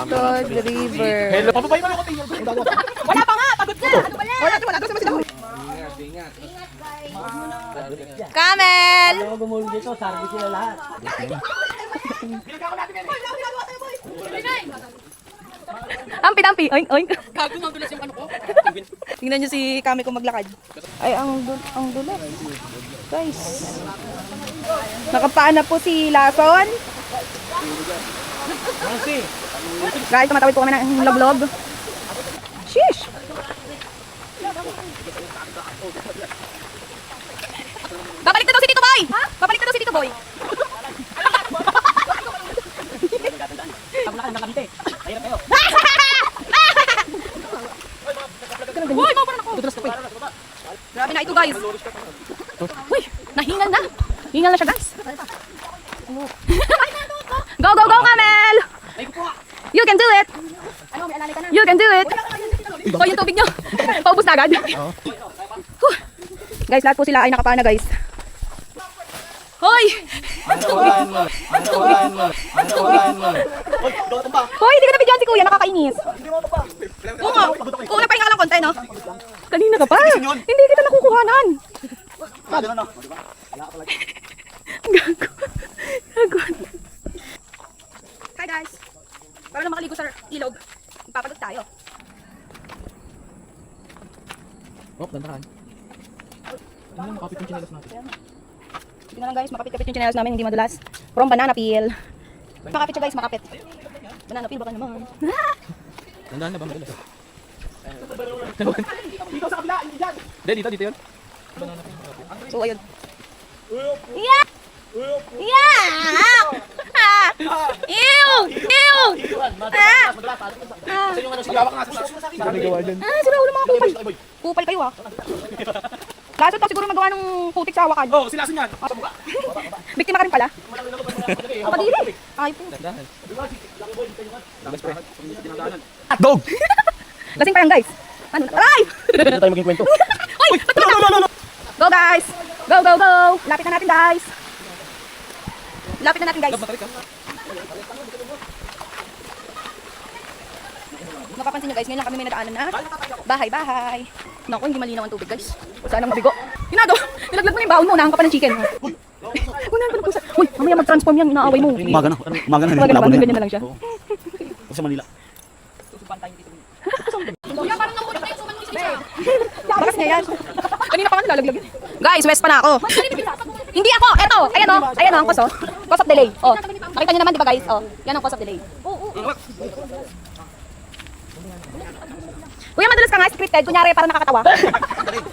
Butod River. Hello, papabay mo ako tayo. Wala pa nga! Pagod na! Ano ba yan? Wala, wala. Doon sila. Camel! Ako gumulong dito, sarbi sila lahat. Ampi, ampi. Oink, oink. Gago nga dulas yung ano ko. Tingnan niyo si Kami kung maglakad. Ay, ang dul ang dulas. Guys. Nakapaan na po si Lason. Guys, tumatawid po kami ng log-log. Sheesh! Babalik na daw si Tito Boy! Ha? Babalik na daw si Tito Boy! Uy, mawala na ako. Dudulas na po eh. Grabe na ito guys. Uy, nahingal na. Hingal na siya guys. go, go, go, Kamel! You can do it! You can do it! O, yung tubig nyo. Paubos na agad. Huh. Guys, lahat po sila ay nakapana guys. Hoy! Ang tubig! Ang tubig! Ang tubig! Hoy, hindi ko na bigyan si kuya, nakakainis. Oo nga. Nagpahinga ka lang konti, no? Kanina ka pa. Hindi kita nakukuhanan. Gago. Gago. Hi guys. Para na makaligo sa ilog, ipapagod tayo. Oh, gandahan. Ano yung makapit yung chinelas natin? Sige na lang guys, makapit-kapit yung chinelas namin, hindi madulas. From banana peel. Makapit siya guys, makapit. Banana peel baka naman. Gandahan na ba? Madalas. Dito sa kabila, hindi dyan. Hindi, dito, dito yun. So ayun. Yeah! Yeah! Ah! Ew! Ew! Ah! Ah! Ah, sila ulo mga kupal. Kupal kayo ah. Laso to siguro magawa ng putik sa hawakan. Oh, silasin yan. Biktima ka rin pala. Ako dili. Ay po. Pre. Dog! Lasing pa yan guys. Ano? Aray! Dito tayo maging kwento. Oy! Go guys! Go, go, go! Lapit na natin guys. Lapit na natin guys. Matalik ka. Mapapansin nyo guys, ngayon lang kami may nadaanan na bahay-bahay. Naku, hindi malinaw ang tubig guys. Saan ang mabigo? Hinado! Nilaglag mo na yung baon mo, nahan ka pa ng chicken. Uy! Unahan pa ng pusa. Uy, mamaya mag-transform yan, inaaway mo. Umaga na. Umaga na. Umaga na ba? Ganyan na lang siya. Oo. Sa Manila. Bakas niya yan. Kanina pa nga nilalaglag yun. Guys, west pa na ako. Hindi ako, eto. Ayan o. Ayan o, ang cause o. Cause of delay. Oh. Nakita nyo naman, di ba guys? Oh. Yan ang cause of delay. Kuya, madalas ka nga scripted. Kunyari, para nakakatawa.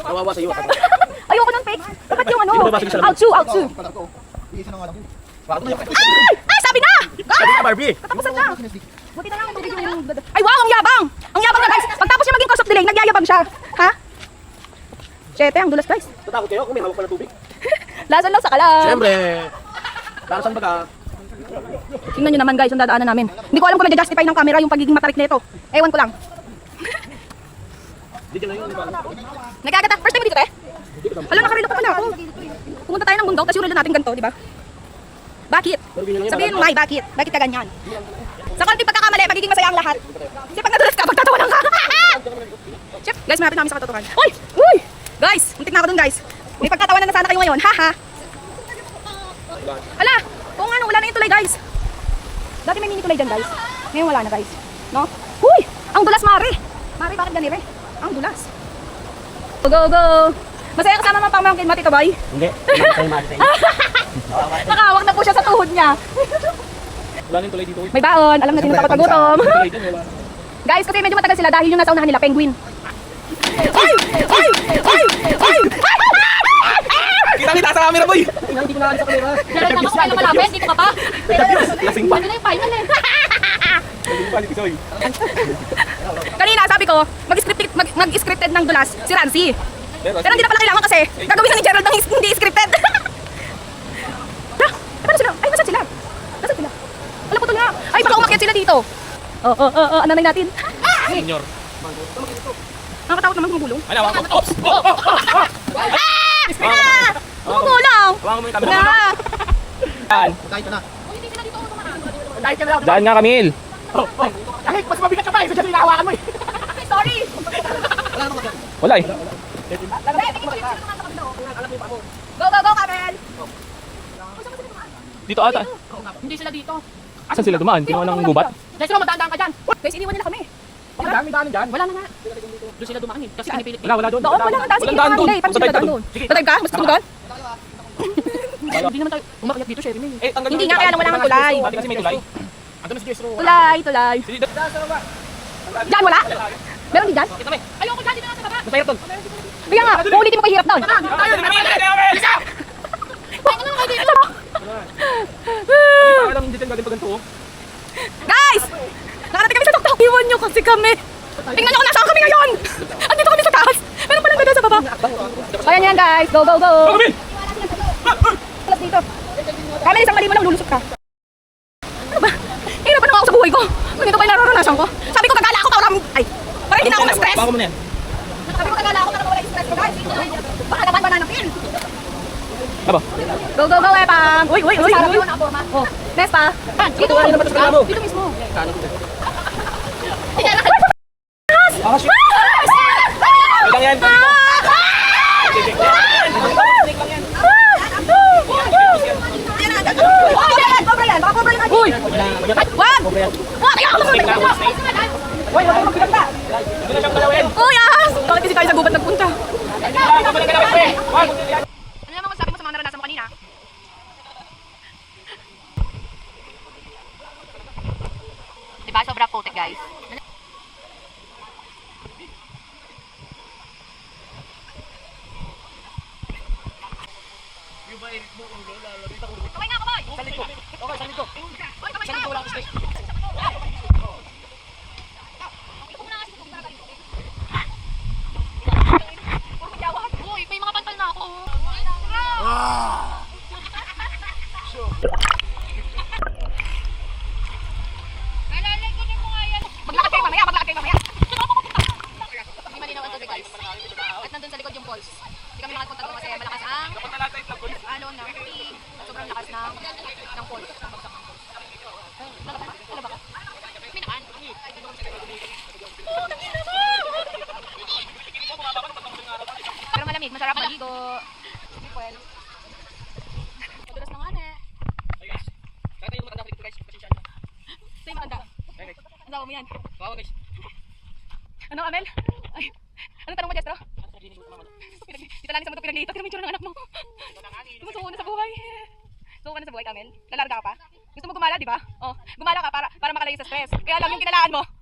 Kawawa sa iyo. Ayoko nun, fake. Dapat yung ano. Basig sa laman? Outsu, outsu. Ay! Ay, sabi na! Sabi ka, Barbie. Katapusan na. Buti na lang ang tubig yung... Ay, wow, ang yabang! Ang yabang na, guys. Pagtapos niya maging cause of delay, nagyayabang siya. Ha? Siyete, ang dulas, guys. Tatakot kayo kung may hawak pa na tubig. Lasan lang sa kalam. Siyempre. Para saan ba ka? Tingnan nyo naman, guys, yung dadaanan namin. Hindi ko alam kung nag-justify ng camera yung pagiging matarik nito. Ewan ko lang. Dito na yung Nagkagata. First time mo dito, eh? Hala, nakarilo pa pala ako. Pumunta tayo ng bundok, tapos yung relo natin ganito, di ba? Bakit? Sabihin mo, May, bakit? Bakit ka ganyan? Sa konting pagkakamali, magiging masaya ang lahat. Kasi pag nadulas ka, pagtatawanan ka. Chef, guys, malapit namin sa katotohanan. Uy! Uy! Guys, muntik na ako dun, guys. May pagtatawanan na sana kayo ngayon. Haha. Ala, kung ano, wala na yung tulay, guys. Dati may mini tulay dyan, guys. Ngayon wala na, guys. No? Uy! Ang dulas, Mari! Mari, bakit ganire? Ang dulas. Go, go, go! Masaya kasama mga pamangkin mo, Tito Boy. Hindi. Nakahawak na po siya sa tuhod niya. Wala nang tulay dito. May baon, alam na. Tulay dyan, wala. Guys, kasi medyo matagal sila dahil yung nasa unahan nila, penguin. Ay! Ay! Ay! Ay! Kita-kita sa camera, boy! Hindi ko na sa kanila. Meron ako kayo malapit, dito ka pa. Lasing pa. Ano na yung final eh. Kanina sabi ko, mag-scripted mag, mag-scripted ng dulas si Rancy. Pero, Pero hindi na pala kailangan kasi gagawin na ni Gerald ng hindi scripted. Hala, eh, paano sila? Ay, nasaan sila? Nasaan sila? Alam ko to nga. Ay, baka umakyat sila dito. Oo, oo, oo, ano natin? Senior. Nakakatakot naman gumugulong. Ano, wag ko. Ops! Oh, oh, oh, oh. Ah! Gumugulong! Hawakan mo yung camera. Na! Kahit na. Daan nga, Camille. Kahit mas mabigat ka pa eh, kasi hinahawakan mo eh. Sorry! Wala eh. Go, go, go, Kamel! Dito ata. Hindi sila dito. Saan sila dumaan? Ginawa ng gubat? Guys, Ro, magdaan ka dyan. Guys, iniwan nila kami. Ang dami daanan dyan. Wala na nga. Doon sila dumaan eh. Kasi pinipilit. Wala, wala doon. Doon, wala nga daan. Sige, daan doon. Sila tayo daan doon? Tatay ka? Mas gusto doon? Hindi naman tayo umakyat dito, Sherry. Eh, Hindi nga, kaya lang wala kang tulay. Kasi may tulay. Tulay, tulay. Diyan, wala? Meron din dyan? Ito may. Ayoko dyan, dito na sa baba. Masaya doon. Bigyan nga, uulitin mo kay hirap doon. Tayo, Bisa! Ano naman kayo dito? Parang hindi tayo ganito. oh. Guys! Nakarating kami sa tuktok. Iwan nyo kasi kami. Tingnan nyo kung nasaan kami ngayon. Andito kami sa taas. Meron palang ganda sa baba. Kaya yan guys. Go, go, go. Kami! Alas dito. Kami isang mali mo lang lulusot ka. Ano ba? Hirapan na ako sa buhay ko. Ganito ba yung nararanasan ko? Sabi ko gagala ako para... Ay! Hindi na ako ma-stress. Baka mo na yan. Sabi ko gagala ako para mawala yung stress ko guys. Baka naman banana peel. Aba. Go, go, go, Epang. Uy, uy, uy. Sarap yun, forma. Oh. Next pa. Dito, Ano naman sa kanya mo? dito mismo. Ah, shit. Ilang yan? Uy! Wag! Wag! Ayaw ko Uy, wala kang magpiganta. Hindi na siyang ahas! Bakit kasi tayo sa gubat nagpunta? Ano naman sabi mo sa mga naranasan mo kanina? Diba? Sobra putik, guys. Kamay nga, kamay! Salit ko. Okay, salit ko. Uy, kamay Salit ko, wala nga! akong stress. Uy, may mga pantal na ako. Maglakad kayo mamaya, maglakad kayo mamaya. Hindi malinaw ang tubig guys. At falls. Hindi kami nakapunta doon kasi malakas ang ng tubig. Sobrang lakas ng ng. Ano nakan. Pero malamig, masarap maligo. Well. Madulas na nga na. Ay, guys. Kaya tayo matanda dito, guys. Pasensya na. Sa'yo maganda. Ay, guys. Ang dawa mo yan. Bawa, guys. Ano, Amel? Ay, anong tanong mo, Jestro? Dito lang sa mo ito pinaglito. Yung tsura ng anak mo. Sumusuko na sa buhay. Ka na sa buhay, Amel. Lalarga ka pa? Gusto mo gumala, di ba? Oh, gumala ka para para makalayo sa stress. Kaya lang yung kinalaan mo.